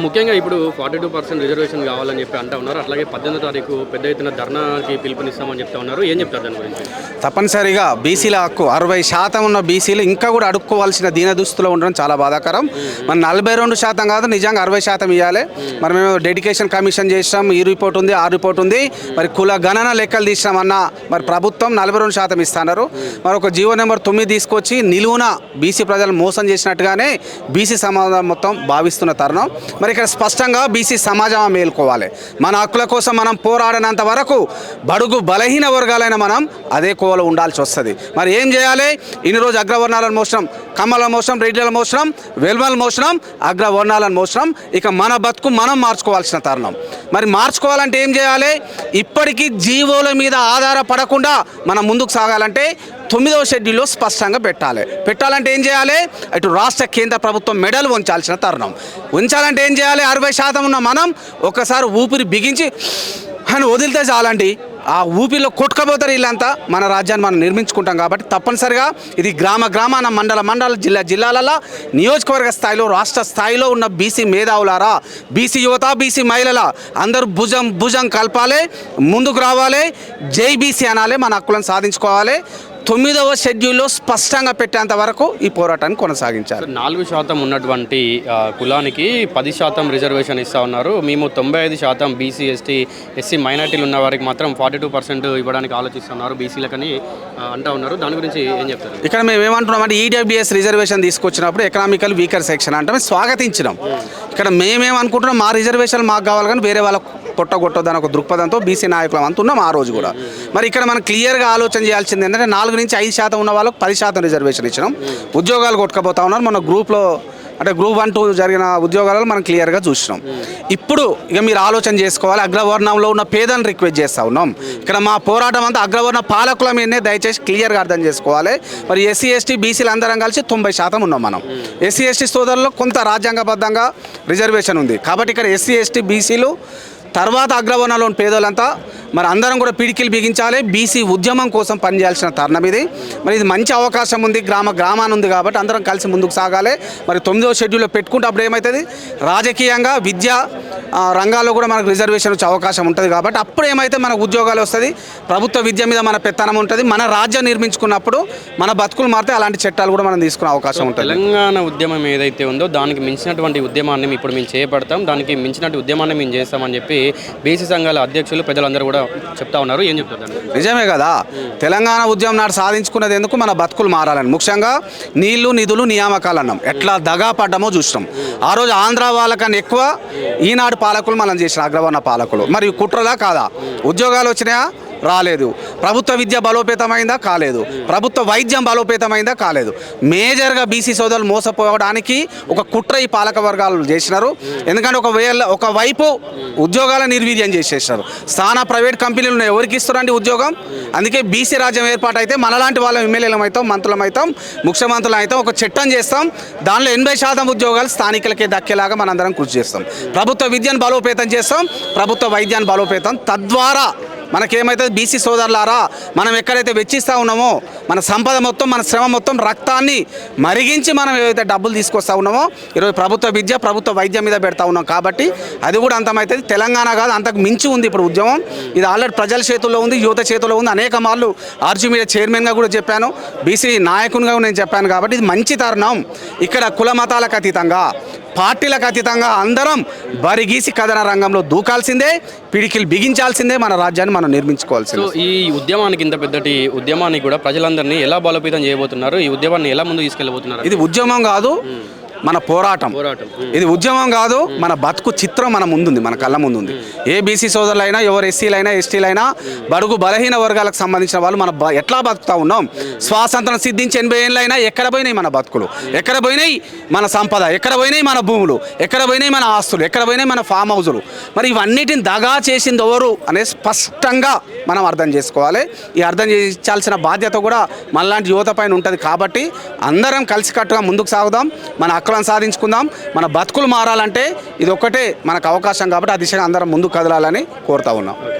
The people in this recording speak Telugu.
ముఖ్యంగా ఇప్పుడు ఫార్టీ టూ పర్సెంట్ రిజర్వేషన్ కావాలని చెప్పి అంటా ఉన్నారు. అట్లాగే పద్దెనిమిదో తారీఖు పెద్ద ఎత్తున ధర్నాకి పిలుపునిస్తామని చెప్తా ఉన్నారు. ఏం చెప్తారు దాని గురించి? తప్పనిసరిగా బీసీల హక్కు అరవై శాతం ఉన్న బీసీలు ఇంకా కూడా అడుక్కోవాల్సిన దీన దుస్తులో ఉండడం చాలా బాధాకరం. మరి నలభై రెండు శాతం కాదు నిజంగా అరవై శాతం ఇవ్వాలి మరి మేము డెడికేషన్ కమిషన్ చేసినాం ఈ రిపోర్ట్ ఉంది ఆ రిపోర్ట్ ఉంది. మరి కుల గణన లెక్కలు తీసినామన్న మరి ప్రభుత్వం నలభై రెండు శాతం ఇస్తున్నారు. మరి ఒక జీవో నెంబర్ తొమ్మిది తీసుకొచ్చి నిలువున బీసీ ప్రజలు మోసం చేసినట్టుగానే బీసీ సమాజం మొత్తం భావిస్తున్న తరుణం. మరి ఇక్కడ స్పష్టంగా బీసీ సమాజం మేల్కోవాలి. మన హక్కుల కోసం మనం పోరాడినంత వరకు బడుగు బలహీన వర్గాలైన మనం అదే కోవలో ఉండాల్సి వస్తుంది. మరి ఏం చేయాలి? ఇన్ని రోజు అగ్రవర్ణాలను మోసడం కమ్మల మోసడం రెడ్డిల మోసడం వెల్మల మోసడం అగ్రవర్ణాలను మోసడం ఇక మన బతుకు మనం మార్చుకోవాల్సిన తరుణం. మరి మార్చుకోవాలంటే ఏం చేయాలి? ఇప్పటికీ జీవోల మీద ఆధారపడకుండా మనం ముందుకు సాగాలంటే తొమ్మిదవ షెడ్యూల్లో స్పష్టంగా పెట్టాలి. పెట్టాలంటే ఏం చేయాలి? ఇటు రాష్ట్ర కేంద్ర ప్రభుత్వం మెడల్ ఉంచాల్సిన తరుణం. ఉంచాలంటే ఏం చేయాలి? అరవై శాతం ఉన్న మనం ఒకసారి ఊపిరి బిగించి అని వదిలితే చాలండి. ఆ ఊపిలో కొట్టుకపోతారు వీళ్ళంతా. మన రాజ్యాన్ని మనం నిర్మించుకుంటాం కాబట్టి తప్పనిసరిగా ఇది గ్రామ గ్రామాన మండల మండల జిల్లా జిల్లాలలో నియోజకవర్గ స్థాయిలో రాష్ట్ర స్థాయిలో ఉన్న బీసీ మేధావులారా బీసీ యువత బీసీ మహిళల అందరూ భుజం భుజం కలపాలి ముందుకు రావాలి. జై బీసీ అనాలి మన హక్కులను సాధించుకోవాలి. తొమ్మిదవ షెడ్యూల్లో స్పష్టంగా పెట్టేంత వరకు ఈ పోరాటాన్ని కొనసాగించాలి. నాలుగు శాతం ఉన్నటువంటి కులానికి పది శాతం రిజర్వేషన్ ఇస్తా ఉన్నారు. మేము తొంభై ఐదు శాతం బీసీ ఎస్టీ ఎస్సీ మైనార్టీలు ఉన్న వారికి మాత్రం ఫార్టీ టూ పర్సెంట్ ఇవ్వడానికి ఆలోచిస్తున్నారు బీసీలకని అంటా ఉన్నారు. దాని గురించి ఏం చెప్తారు? ఇక్కడ మేము ఏమంటున్నాం అంటే ఈడబ్ల్యూఎస్ రిజర్వేషన్ తీసుకొచ్చినప్పుడు ఎకనామికల్ వీకర్ సెక్షన్ అంటే మేము స్వాగతించినాం. ఇక్కడ మేమేమనుకుంటున్నాం మా రిజర్వేషన్ మాకు కావాలి కానీ వేరే వాళ్ళ కొట్టగొట్టొద్దని ఒక దృక్పథంతో బీసీ నాయకులం అంటున్నాం ఆ రోజు కూడా. మరి ఇక్కడ మనం క్లియర్గా ఆలోచన చేయాల్సింది ఏంటంటే నాలుగు నుంచి ఐదు శాతం ఉన్న వాళ్ళకు పది శాతం రిజర్వేషన్ ఇచ్చినాం. ఉద్యోగాలు కొట్టుకపోతా ఉన్నారు మన గ్రూప్లో అంటే గ్రూప్ వన్ టూ జరిగిన ఉద్యోగాలలో మనం క్లియర్గా చూసినాం. ఇప్పుడు ఇక మీరు ఆలోచన చేసుకోవాలి. అగ్రవర్ణంలో ఉన్న పేదలను రిక్వెస్ట్ చేస్తూ ఉన్నాం. ఇక్కడ మా పోరాటం అంతా అగ్రవర్ణ పాలకుల మీదనే దయచేసి క్లియర్గా అర్థం చేసుకోవాలి. మరి ఎస్సీ ఎస్టీ బీసీలు అందరం కలిసి తొంభై శాతం ఉన్నాం మనం. ఎస్సీ ఎస్టీ సోదరుల్లో కొంత రాజ్యాంగబద్ధంగా రిజర్వేషన్ ఉంది. కాబట్టి ఇక్కడ ఎస్సీ ఎస్టీ బీసీలు తర్వాత అగ్రవర్ణంలోని పేదలంతా మరి అందరం కూడా పిడికిలు బిగించాలి. బీసీ ఉద్యమం కోసం పనిచేయాల్సిన తరుణం ఇది. మరి ఇది మంచి అవకాశం ఉంది. గ్రామ గ్రామాన్ని ఉంది కాబట్టి అందరం కలిసి ముందుకు సాగాలి. మరి తొమ్మిదో షెడ్యూల్లో పెట్టుకుంటే అప్పుడు ఏమవుతుంది రాజకీయంగా విద్య రంగాల్లో కూడా మనకు రిజర్వేషన్ వచ్చే అవకాశం ఉంటుంది కాబట్టి అప్పుడు ఏమైతే మనకు ఉద్యోగాలు వస్తుంది? ప్రభుత్వ విద్య మీద మన పెత్తనం ఉంటుంది. మన రాజ్యం నిర్మించుకున్నప్పుడు మన బతుకులు మారితే అలాంటి చట్టాలు కూడా మనం తీసుకునే అవకాశం ఉంటుంది. తెలంగాణ ఉద్యమం ఏదైతే ఉందో దానికి మించినటువంటి ఉద్యమాన్ని ఇప్పుడు మేము చేపడతాం. దానికి మించినటువంటి ఉద్యమాన్ని మేము చేస్తామని చెప్పి బీసీ సంఘాల అధ్యక్షులు పెద్దలందరూ కూడా చెప్తా ఉన్నారు. ఏం చెప్తారు నిజమే కదా. తెలంగాణ ఉద్యమం నాడు సాధించుకున్నది ఎందుకు? మన బతుకులు మారాలని. ముఖ్యంగా నీళ్ళు నిధులు నియామకాలు అన్నాం ఎట్లా దగా పడ్డామో చూసినాం. ఆ రోజు ఆంధ్ర వాళ్ళకన్నా ఎక్కువ ఈనాడు పాలకులు మనం చేసిన అగ్రవర్ణ పాలకులు. మరి కుట్రలా కాదా? ఉద్యోగాలు వచ్చినాయా? రాలేదు. ప్రభుత్వ విద్య బలోపేతమైందా? కాలేదు. ప్రభుత్వ వైద్యం బలోపేతమైందా? కాలేదు. మేజర్గా బీసీ సోదరులు మోసపోవడానికి ఒక కుట్ర ఈ పాలక వర్గాలు చేసినారు. ఎందుకంటే ఒకవేళ ఒకవైపు ఉద్యోగాల నిర్వీర్యం చేసేసారు స్థాన ప్రైవేట్ కంపెనీలు ఉన్నాయి. ఎవరికి ఇస్తారండి ఉద్యోగం? అందుకే బీసీ రాజ్యం ఏర్పాటు అయితే మనలాంటి వాళ్ళ ఎమ్మెల్యేలం అవుతాం మంత్రులం అవుతాం ముఖ్యమంత్రులం అవుతాం ఒక చట్టం చేస్తాం. దానిలో ఎనభై శాతం ఉద్యోగాలు స్థానికులకే దక్కేలాగా మనందరం కృషి చేస్తాం. ప్రభుత్వ విద్యను బలోపేతం చేస్తాం. ప్రభుత్వ వైద్యాన్ని బలోపేతం తద్వారా మనకేమవుతుంది బీసీ సోదరులారా మనం ఎక్కడైతే వెచ్చిస్తూ ఉన్నామో మన సంపద మొత్తం మన శ్రమ మొత్తం రక్తాన్ని మరిగించి మనం ఏదైతే డబ్బులు తీసుకొస్తా ఉన్నామో ఈరోజు ప్రభుత్వ విద్య ప్రభుత్వ వైద్యం మీద పెడతా ఉన్నాం కాబట్టి అది కూడా అంతమైతుంది. తెలంగాణ కాదు అంతకు మించి ఉంది ఇప్పుడు ఉద్యమం. ఇది ఆల్రెడీ ప్రజల చేతుల్లో ఉంది యువత చేతుల్లో ఉంది. అనేక మార్లు ఆర్జీ మీడియా చైర్మన్గా కూడా చెప్పాను బీసీ నాయకునిగా నేను చెప్పాను కాబట్టి ఇది మంచి తరుణం. ఇక్కడ కుల మతాలకు అతీతంగా పార్టీలకు అతీతంగా అందరం బరిగీసి కథన రంగంలో దూకాల్సిందే పిడికిలు బిగించాల్సిందే మన రాజ్యాన్ని మనం నిర్మించుకోవాల్సిందే. ఈ ఉద్యమానికి ఇంత పెద్దటి ఉద్యమానికి కూడా ప్రజలందరినీ ఎలా బలోపేతం చేయబోతున్నారు? ఈ ఉద్యమాన్ని ఎలా ముందు తీసుకెళ్ళబోతున్నారు? ఇది ఉద్యమం కాదు మన పోరాటం. పోరాటం. ఇది ఉద్యమం కాదు మన బతుకు చిత్రం మన ముందుంది మన కళ్ళ ముందుంది. ఏ బీసీ సోదరులైనా ఎవరు ఎస్సీలైనా ఎస్టీలైనా బడుగు బలహీన వర్గాలకు సంబంధించిన వాళ్ళు మన బ- ఎట్లా బతుకుతా ఉన్నాం? స్వాతంత్రం సిద్ధించి ఎనభై ఏళ్ళైనా ఎక్కడ పోయినాయి మన బతుకులు? ఎక్కడ పోయినాయి మన సంపద? ఎక్కడ పోయినాయి మన భూములు? ఎక్కడ పోయినాయి మన ఆస్తులు? ఎక్కడ పోయినాయి మన ఫామ్ హౌజులు మరి ఇవన్నిటిని దగా చేసింది ఎవరు అనేది స్పష్టంగా మనం అర్థం చేసుకోవాలి. ఈ అర్థం చేయించాల్సిన బాధ్యత కూడా మనలాంటి యువత పైన ఉంటుంది కాబట్టి అందరం కలిసికట్టుగా ముందుకు సాగుదాం. మన హక్కులను సాధించుకుందాం. మన బతుకులు మారాలంటే ఇది ఒక్కటే మనకు అవకాశం కాబట్టి ఆ దిశగా అందరం ముందుకు కదలాలని కోరుతా ఉన్నాం.